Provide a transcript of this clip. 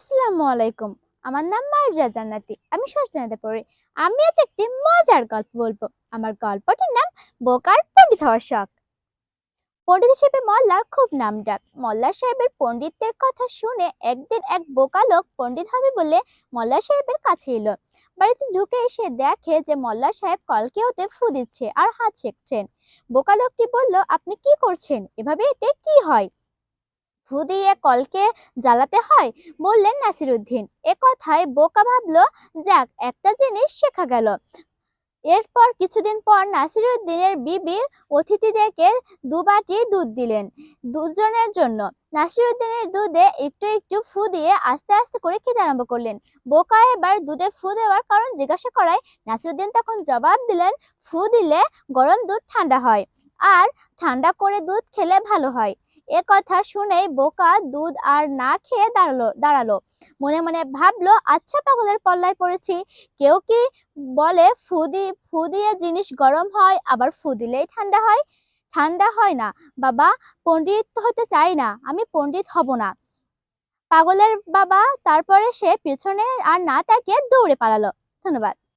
আসসালামু আলাইকুম। আমার নাম মারজা জান্নাতি। আমি সরজানাতে পড়ি। আমি আজ একটি মজার গল্প বলব। আমার গল্পটির নাম বোকার পণ্ডিত হওয়ার শখ। পণ্ডিত হিসেবে মল্লার খুব নাম ডাক। মোল্লা সাহেবের পণ্ডিতদের কথা শুনে একদিন এক বোকা লোক পণ্ডিত হবে বলে মল্লা সাহেবের কাছে এলো। বাড়িতে ঢুকে এসে দেখে যে মল্লা সাহেব কলকে ওতে ফু দিচ্ছে আর হাত সেঁকছেন। বোকা লোকটি বলল, আপনি কি করছেন? এভাবে এতে কি হয়? ফু দিয়ে কলকে জ্বালাতে হয়, বললেন নাসিরুদ্দিন। এ কথায় বোকা ভাবলো, যাক, একটা জিনিস শেখা গেল। এরপর কিছুদিন পর নাসিরুদ্দিনের বিবি অতিথিদেরকে দু বাটি দুধ দিলেন দুজনের জন্য। নাসিরুদ্দিনের দুধে একটু একটু ফু দিয়ে আস্তে আস্তে করে খেতে আরম্ভ করলেন। বোকা এবার দুধে ফু দেওয়ার কারণ জিজ্ঞাসা করায়, নাসিরুদ্দিন তখন জবাব দিলেন, ফু দিলে গরম দুধ ঠান্ডা হয়, আর ঠান্ডা করে দুধ খেলে ভালো হয়। এ কথা শুনেই বোকা দুধ আর না খেয়ে দাঁড়াল দাঁড়াল। মনে মনে ভাবলো আচ্ছা পাগলের পল্লায় পড়েছি। কেউ কি বলে ফু দি ফু দিয়ে জিনিস গরম হয়, আবার ফুদিলেই ঠান্ডা হয়? ঠান্ডা হয় না, বাবা, পণ্ডিত হতে চাই না, আমি পণ্ডিত হব না। পাগলের বাবা তারপরে সে পেছনে আর না তাকিয়ে দৌড়ে পালালো। ধন্যবাদ।